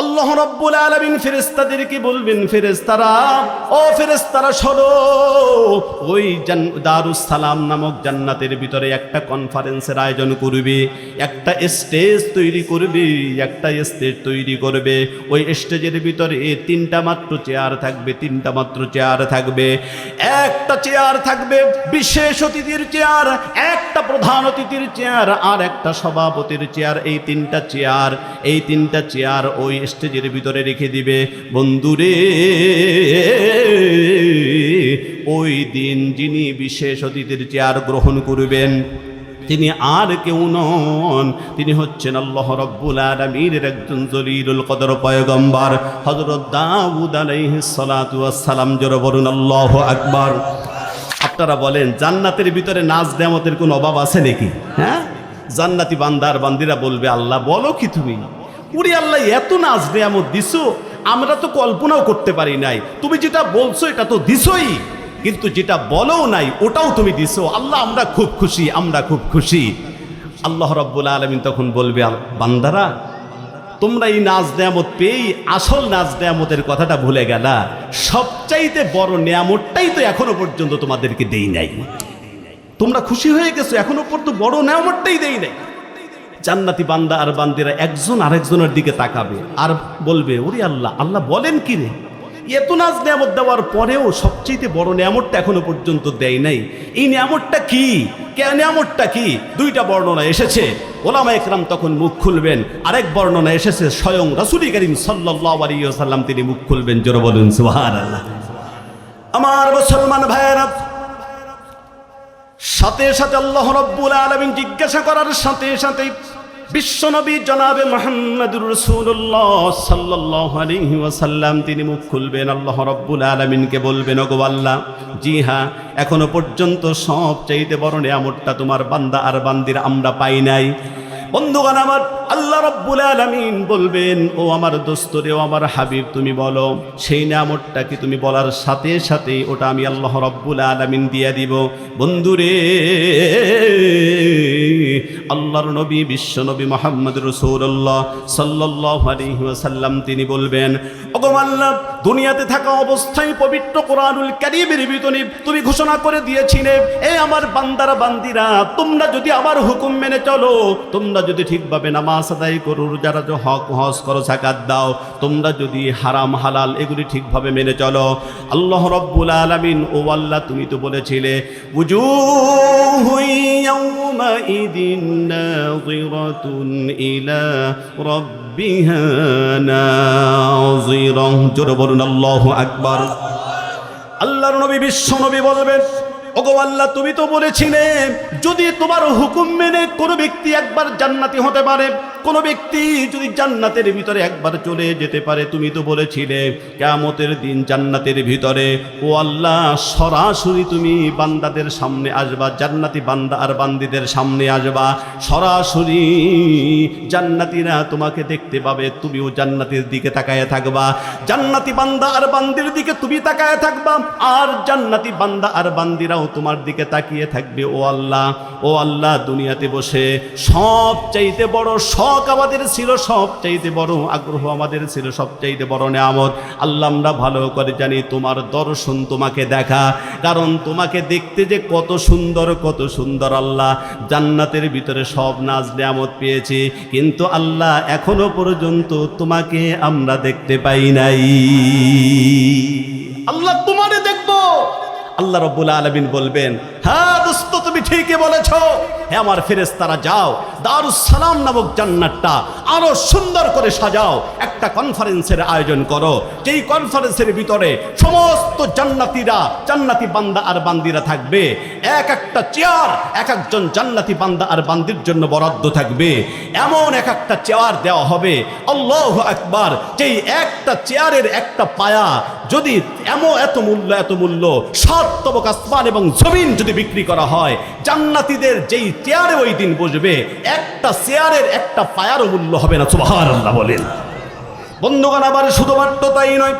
আল্লাহ রব্বুল আলামিন ফেরেশতাদেরকে বলবেন, ফেরেশতারা, ও ফেরেশতারা শোনো ওই সালাম নামক জান্নাতের ভিতরে একটা কনফারেন্সের আয়োজন করবে, একটা স্টেজ তৈরি করবে, একটা স্টেজ তৈরি করবে। ওই স্টেজের ভিতরে তিনটা মাত্র চেয়ার থাকবে, তিনটা মাত্র চেয়ার থাকবে। একটা চেয়ার থাকবে, বিশেষ অতিথির চেয়ার একটা প্রধান অতিথির চেয়ার আর একটা সভাপতির চেয়ার এই তিনটা চেয়ার এই তিনটা চেয়ার ওই স্টেজের ভিতরে রেখে দিবে। বন্ধুরে, ওই দিন যিনি বিশেষ অতিথির চেয়ার গ্রহণ করবেন, তিনি আর কেউ নন। তিনি হচ্ছেন আল্লাহ রব্বুল আলমীর একজন জলিলুল কদর পয়গম্বর। হজরত দাউদ আলাইহিস সালাতু ওয়াস সালাম জোরে বলুন, আল্লাহু আকবার। আপনারা বলেন, জান্নাতের ভিতরে নাচ দেমতের কোনো অভাব আছে নাকি? হ্যাঁ? জান্নাতি বান্দার বান্দিরা বলবে, আল্লাহ বলো কি তুমি? উরি আল্লাহ, এত নাচ দেয়ামত দিছো? আমরা তো কল্পনাও করতে পারি নাই। তুমি যেটা বলছো, এটা তো দিছই। কিন্তু যেটা বলো নাই, ওটাও তুমি দিছো। আল্লাহ, আমরা খুব খুশি, আমরা খুব খুশি। আল্লাহ রব্বুল আলমিন তখন বলবে বান্দারা, তোমরা এই নাচ নেয়ামত পেয়েই আসল নাচ নেয়ামতের কথাটা ভুলে গেলা। সবচাইতে বড় নেয়ামতটাই তো এখনও পর্যন্ত তোমাদেরকে দেই নাই। তোমরা খুশি হয়ে গেছো, এখনও পর্যন্ত বড় নেয়ামতটাই দেই নাই। জান্নাতি বান্দা আর বান্দিরা একজন আরেকজনের দিকে তাকাবে আর বলবে, ওরে আল্লাহ আল্লাহ বলেন কি রে? এত নাচ নিয়ামত দেওয়ার পরেও সবচেয়ে বড় নিয়ামতটা এখনও পর্যন্ত দেয় নাই। এই নিয়ামতটা কি? নিয়ামতটা কি? দুইটা বর্ণনা এসেছে। ওলামা একরাম তখন মুখ খুলবেন। আরেক বর্ণনা এসেছে, স্বয়ং রাসুলি করিম সাল্লাহ আলিয়াল্লাম তিনি মুখ খুলবেন। জোরে বলুন সুহার আল্লাহ আমার মুসলমান ভাইয়েরা সাথে সাথে আল্লাহ রব্বুল আলমিন জিজ্ঞাসা করার সাথে সাথে বিশ্বনবী জনাবে মোহাম্মদুর রসুল্লাহ সাল্লাহ আলহি ওয়াসাল্লাম, তিনি মুখ খুলবেন, আল্লাহ রব্বুল আলমিনকে বলবেন, ওগো আল্লাহ, জি হ্যাঁ এখনও পর্যন্ত সব চাইতে বড় নেয়ামতটা তোমার বান্দা আর বান্দির আমরা পাই নাই। বন্ধুগণ, আমার আল্লাহ রব্বুল আলমিন বলবেন, ও আমার দোস্ত রে, ও আমার হাবিব, তুমি বলো, সেই নামটা কি তুমি বলার সাথে সাথে ওটা আমি আল্লাহ রব্বুল আলমিন দিয়ে দিব? বন্ধুরে আল্লাহর নবী, বিশ্ব নবী মোহাম্মদ রসৌল্লাহ সাল্লাহ আলহিহাসাল্লাম তিনি বলবেন অগমাল্লাহ দুনিয়াতে থাকা অবস্থায় পবিত্র কোরআনুল ক্যারিমের ভিতরে তুমি ঘোষণা করে দিয়েছিলে এই আমার বান্দারা বান্দিরা, তোমরা যদি আমার হুকুম মেনে চলো, তোমরা যদি ঠিকভাবে নামাজ আদায় করো যারা যে হক, হজ করো সাকাত দাও, তোমরা যদি হারাম, হালাল এগুলি ঠিকভাবে মেনে চলো। আল্লাহ রব্বুল আলামিন, ও আল্লাহ তুমি তো বলেছিলে উজুহু ইয়াউমাইদিন নাযিরাতুন ইলা রাব্বিহা নাযিরা জোরে বলুন, আল্লাহু আকবার। আল্লাহর নবী বিশ্ব নবী বলবেন, ওগো তুমি তো বলেছিলে, যদি তোমার হুকুম মেনে কোনো ব্যক্তি একবার জান্নাতি হতে পারে কোনো ব্যক্তি যদি জান্নাতের ভিতরে একবার চলে যেতে পারে, তুমি তো বলেছিলে, কেয়ামতের দিন জান্নাতের ভিতরে। ও আল্লাহ, সরাসরি তুমি বান্দাদের সামনে আসবা, জান্নাতি বান্দা আর বান্দিদের সামনে আসবা। সরাসরি জান্নাতিরা তোমাকে দেখতে পাবে, তুমিও জান্নাতের দিকে তাকায় থাকবা। জান্নাতি বান্দা আর বান্দির দিকে তুমি তাকায় থাকবা, আর জান্নাতি বান্দা আর বান্দিরাও তোমার দিকে তাকিয়ে থাকবে। ও আল্লাহ ও আল্লাহ, দুনিয়াতে বসে সব চাইতে বড় শখ আমাদের ছিল সব চাইতে বড়, আগ্রহ আমাদের ছিল সব চাইতে বড় নেয়ামত। আল্লাহ আমরা ভালো করে জানি তোমার দর্শন তোমাকে দেখা, কারণ তোমাকে দেখতে যে কত সুন্দর কত সুন্দর আল্লাহ। জান্নাতের ভিতরে সব নাজ নেয়ামত পেয়েছি, কিন্তু আল্লাহ এখনও পর্যন্ত তোমাকে আমরা দেখতে পাই নাই। আল্লাহ তোমারে দেখব। আল্লাহ রব্বুল আলমিন বলবেন হ্যাঁ দোস্ত, তুমি ঠিকই বলেছ। হ্যাঁ আমার ফেরেস তারা যাও। দারুস সালাম নামক জান্নাতটা আরও সুন্দর করে সাজাও। একটা কনফারেন্সের আয়োজন করো। যেই কনফারেন্সের ভিতরে সমস্ত জান্নাতিরা, জান্নাতি বান্দা আর বান্দিরা থাকবে। এক একটা চেয়ার এক একজন জান্নাতি বান্দা আর বান্দির জন্য বরাদ্দ থাকবে। এমন এক একটা চেয়ার দেওয়া হবে। আল্লাহ একবার যেই একটা চেয়ারের একটা পায়া যদি এমন এত মূল্য এত মূল্য, সাত আসমান এবং জমিন যদি বিক্রি করা হয়, জান্নাতীদের যেই চেয়ারে ওই দিন বসবে একটা চেয়ারের একটা পায়ারও মূল্য হবে না সুবাহ বলেন। বন্ধুগণ আবার শুধুমাত্র তাই নয়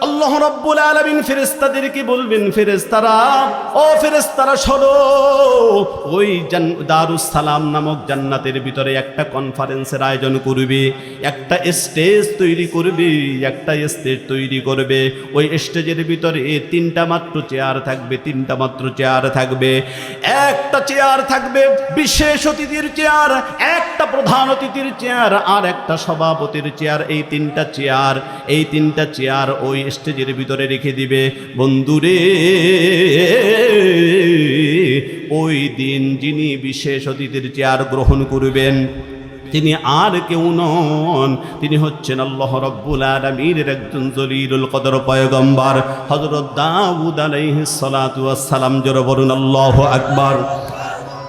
আল্লাহ রব্বুল আলামিন ফেরেশতাদেরকে বলবেন, ফেরেশতারা, ও ফেরেশতারা শোনো ওই জান- দারুস সালাম নামক জান্নাতের ভিতরে একটা কনফারেন্সের আয়োজন করবে, একটা স্টেজ তৈরি করবে, একটা স্টেজ তৈরি করবে। ওই স্টেজের ভিতরে তিনটা মাত্র চেয়ার থাকবে, তিনটা মাত্র চেয়ার থাকবে। একটা চেয়ার থাকবে, বিশেষ অতিথির চেয়ার একটা প্রধান অতিথির চেয়ার আর একটা সভাপতির চেয়ার এই তিনটা চেয়ার এই তিনটা চেয়ার ওই স্টেজের ভিতরে রেখে দিবে। বন্ধুরে, ওই দিন যিনি বিশেষ অতিথির চেয়ার গ্রহণ করবেন, তিনি আর কেউ নন। তিনি হচ্ছেন আল্লাহ রব্বুল আলমীর একজন জলিলুল কদর পয়গম্বর। হজরত দাউদ আলাইহিস সালাতু সালাম, জোরে বলুন, আল্লাহ আকবার।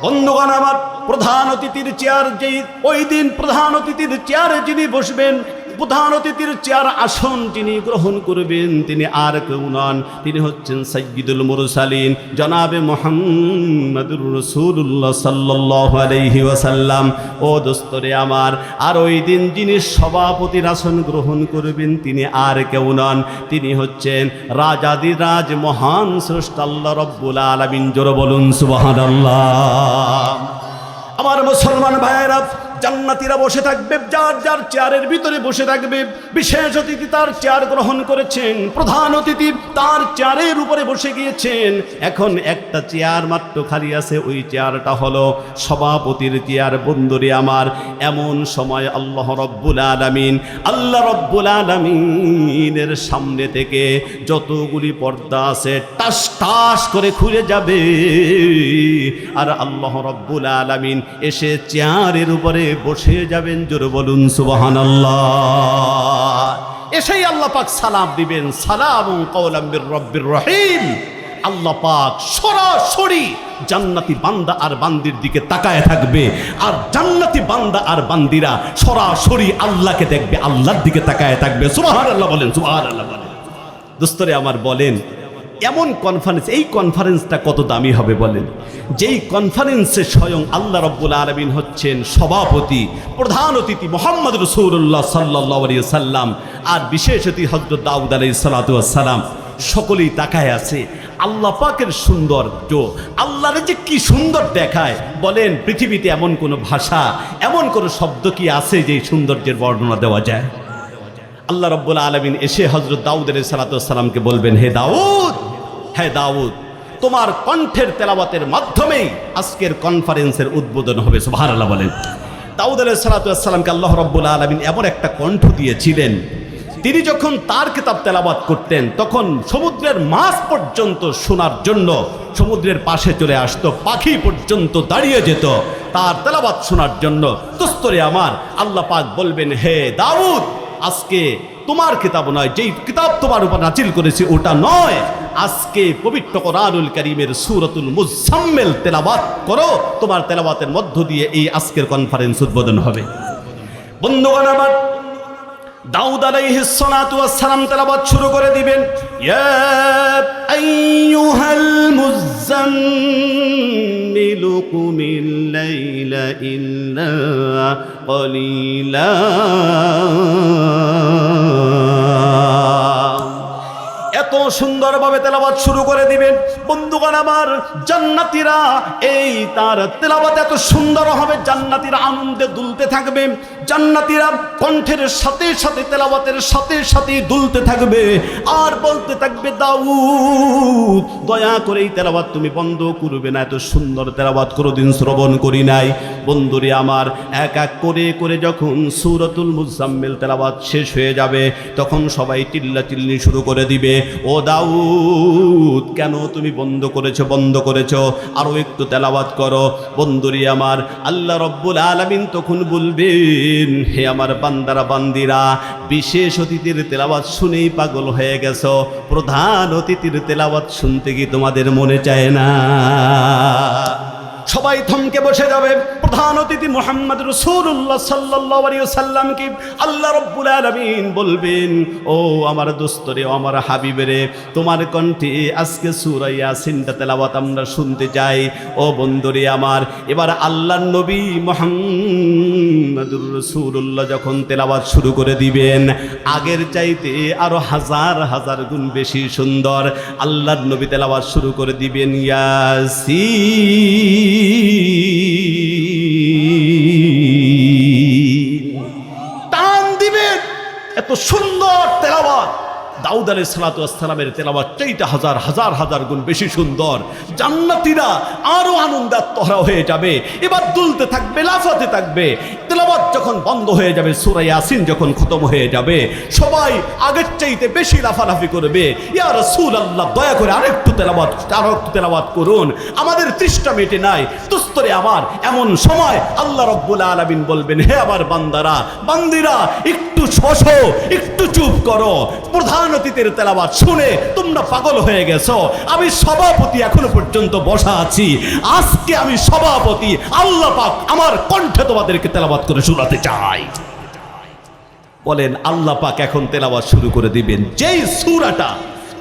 বন্ধুগণ, আমার প্রধান অতিথির চেয়ার যেই ওই দিন প্রধান অতিথির চেয়ারে যিনি বসবেন, প্রধান অতিথির চেয়ার আসন যিনি গ্রহণ করবেন, তিনি আর কেউ নন। তিনি হচ্ছেন সৈয়দুল মুরসালিন, জনাবে মোহাম্মদুর রসুল্লাহ সাল্লাহ আলহি ওয়াসাল্লাম। ও দোস্তরে আমার, আর ওই দিন যিনি সভাপতির আসন গ্রহণ করবেন, তিনি আর কেউ নন। তিনি হচ্ছেন রাজাদিরাজ মহান স্রষ্ট, আল্লাহ রব্বুল আলমিন। জোর বলুন সুবাহান আল্লাহ আমার মুসলমান ভাইয়েরা জান্নাতিরা বসে থাকবে, যার যার চেয়ারের ভিতরে বসে থাকবে। বিশেষ অতিথি তার চেয়ার গ্রহণ করেছেন। প্রধান অতিথি তার চেয়ারের উপরে বসে গিয়েছেন। এখন একটা চেয়ার মাত্র খালি আছে, ওই চেয়ারটা হলো সভাপতির চেয়ার। বন্ধুরে আমার, এমন সময় আল্লাহ রব্বুল আলমিন, আল্লাহ রব্বুল আলমিনের সামনে থেকে যতগুলি পর্দা আছে, টাস টাস করে খুলে যাবে। আর আল্লাহ রব্বুল আলমিন এসে চেয়ারের উপরে বসে যাবেন, জোর বলুন সুবাহান এসেই আল্লাহ পাক সালাম দিবেন। সালাম কৌলাম্বির রব্বির রহিম। আল্লাহ পাক সরাসরি জান্নাতি বান্দা আর বান্দির দিকে তাকায় থাকবে। আর জান্নাতি বান্দা আর বান্দিরা সরাসরি আল্লাহকে দেখবে, আল্লাহর দিকে তাকায় থাকবে। সুবাহান আল্লাহ বলেন সুবাহান আল্লাহ বলেন দোস্তরে আমার বলেন এমন কনফারেন্স এই কনফারেন্সটা কত দামি হবে বলেন? যেই কনফারেন্সে স্বয়ং আল্লাহ রব্বুল আলমিন হচ্ছেন সভাপতি, প্রধান অতিথি মোহাম্মদ রসুল্লাহ সাল্লাহ সাল্লাম আর বিশেষ অতিথি হজরত দাউদ আলাই সালাতাম সকলেই তাকায় আছে। আল্লাহ পাকের সৌন্দর্য, আল্লাহর যে কি সুন্দর দেখায়, বলেন পৃথিবীতে এমন কোনো ভাষা, এমন কোনো শব্দ কি আছে যে সৌন্দর্যের বর্ণনা দেওয়া যায়? আল্লাহ রব্বুল আলমিন এসে হজরত দাউদ আলী সালাতামকে বলবেন, হে দাউদ হে দাউদ, তোমার কণ্ঠের তেলাওয়াতের মাধ্যমেই আজকের কনফারেন্সের উদ্বোধন হবে সুবাহার আল্লাহ বলেন। দাউদ আলী সালাতামকে আল্লাহ রব্বুল আলমিন এমন একটা কণ্ঠ দিয়েছিলেন, তিনি যখন তার কিতাব তেলাবাত করতেন, তখন সমুদ্রের মাছ পর্যন্ত শোনার জন্য সমুদ্রের পাশে চলে আসতো, পাখি পর্যন্ত দাঁড়িয়ে যেত, তার তেলাবাত শোনার জন্য। দোস্তরে আমার, আল্লাহ পাক বলবেন, হে দাউদ, আজকে তোমার কিতাব নয়, যেই কিতাব তোমার উপর নাচিল করেছে, ওটা নয় আজকে পবিত্র কোরআনুল করিমের সুরতুল মুজাম্মেল তেলাবাত করো। তোমার তেলাবাতের মধ্য দিয়ে এই আজকের কনফারেন্স উদ্বোধন হবে। বন্ধুগণ আমার, দাউদ আলাইহিস সালাতু ওয়াস সালাম তেলাওয়াত শুরু করে দিবেন। ইয়া আইয়ুহাল মুজাম্মিলু কুমিল লাইলা ইল্লা কলিলা। সুন্দরভাবে তেলাবাত শুরু করে দিবেন। বন্ধুগণ আমার, জান্নাতিরা, এই তার তেলাবাত এত সুন্দর হবে, জান্নাতিরা আনন্দে দুলতে থাকবে। জান্নাতিরা কণ্ঠের সাথে সাথে তেলাবাতের সাথে সাথে দুলতে থাকবে। আর বলতে থাকবে, দাউদ, দয়া করে এই তেলাবাত তুমি বন্ধ করবে না, এত সুন্দর তেলাবাত কোনোদিন শ্রবণ করি নাই। বন্ধুরে আমার, এক এক করে করে যখন সুরতুল মুজাম্মিল তেলাবাদ শেষ হয়ে যাবে, তখন সবাই চিল্লা চিল্লি শুরু করে দিবে, ও দাউদ, কেন তুমি বন্ধ করেছ বন্ধ করেছ? আরও একটু তেলাবাদ করো। বন্ধুরি আমার, আল্লাহ রব্বুল আলামিন তখন বলবেন, হে আমার বান্দারা, বান্দিরা, বিশেষ অতিথির তেলাবাদ শুনেই পাগল হয়ে গেছো। প্রধান অতিথির তেলাবাদ শুনতে কি তোমাদের মনে চায় না? সবাই থমকে বসে যাবে। প্রধান অতিথি মোহাম্মদ রসুল্লাহ সাল্লাহ সাল্লামকে আল্লাহ রব্বুল আলমিন বলবেন, ও আমার দোস্তরে আমার হাবিবেরে, তোমার কণ্ঠে আজকে সুরাইয়া সিনটা তেলাওয়াত আমরা শুনতে চাই। ও বন্ধুরে আমার, এবার আল্লাহ নবী মোহাম্মদুর রসুল্লাহ যখন তেলাওয়াত শুরু করে দিবেন, আগের চাইতে আরও হাজার হাজার গুণ বেশি সুন্দর আল্লাহর নবী তেলাওয়াত শুরু করে দিবেন ইয়াসিন। সুন্দর তেলাওয়াত। দাউদ আলী সালাতামের চাইতে হাজার হাজার হাজার গুণ বেশি সুন্দর। জান্নাতিরা আরও আনন্দাত্মহরা হয়ে যাবে। এবার দুলতে থাকবে, লাফাতে থাকবে। তেলাবাদ যখন বন্ধ হয়ে যাবে, সুরা ইয়াসিন যখন খতম হয়ে যাবে, সবাই আগের চাইতে বেশি লাফালাফি করবে। ইয়ার রাসূল আল্লাহ দয়া করে আরেকটু তেলাওয়াত আরও একটু তেলাওয়াত করুন। আমাদের তৃষ্ঠা মেটে নাই। দুস্তরে আমার, এমন সময় আল্লাহ রব্বুল আলামিন বলবেন, হে আমার বান্দারা, বান্দিরা, একটু শোষ, একটু চুপ করো। প্রধান অতীতের তেলাবাদ শুনে তোমরা পাগল হয়ে গেছো। আমি সভাপতি এখনও পর্যন্ত বসা আছি। আজকে আমি সভাপতি আল্লাহ পাক আমার কণ্ঠে তোমাদেরকে তেলাবাদ করে শোনাতে চাই। বলেন, আল্লাহ পাক এখন তেলাবাদ শুরু করে দিবেন। যেই সূরাটা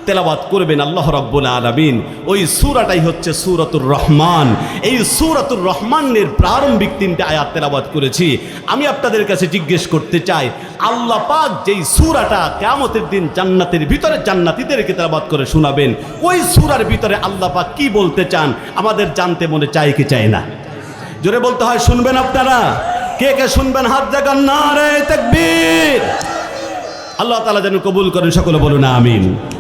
তেলাওয়াত করবেন আল্লাহ রাব্বুল আলামিন। ওই সূরাটাই হচ্ছে সূরাতুর রহমান। এই সূরাতুর রহমানের প্রারম্ভিক তিনটে আয়াত তেলাওয়াত করেছি। আমি আপনাদের কাছে জিজ্ঞেস করতে চাই, আল্লাহ পাক যেই সূরাটা কিয়ামতের দিন জান্নাতের ভিতরে জান্নাতীদেরকে তেলাওয়াত করে শোনাবেন, ওই সুরার ভিতরে আল্লাহ পাক কি বলতে চান, আমাদের জানতে মনে চায় কি চায় না? জোরে বলতে হয়, শুনবেন আপনারা? কে কে শুনবেন? হাত জাগান না রে, তাকবীর। আল্লাহ তাআলা যেন কবুল করেন, সকলে বলুন, আমিন।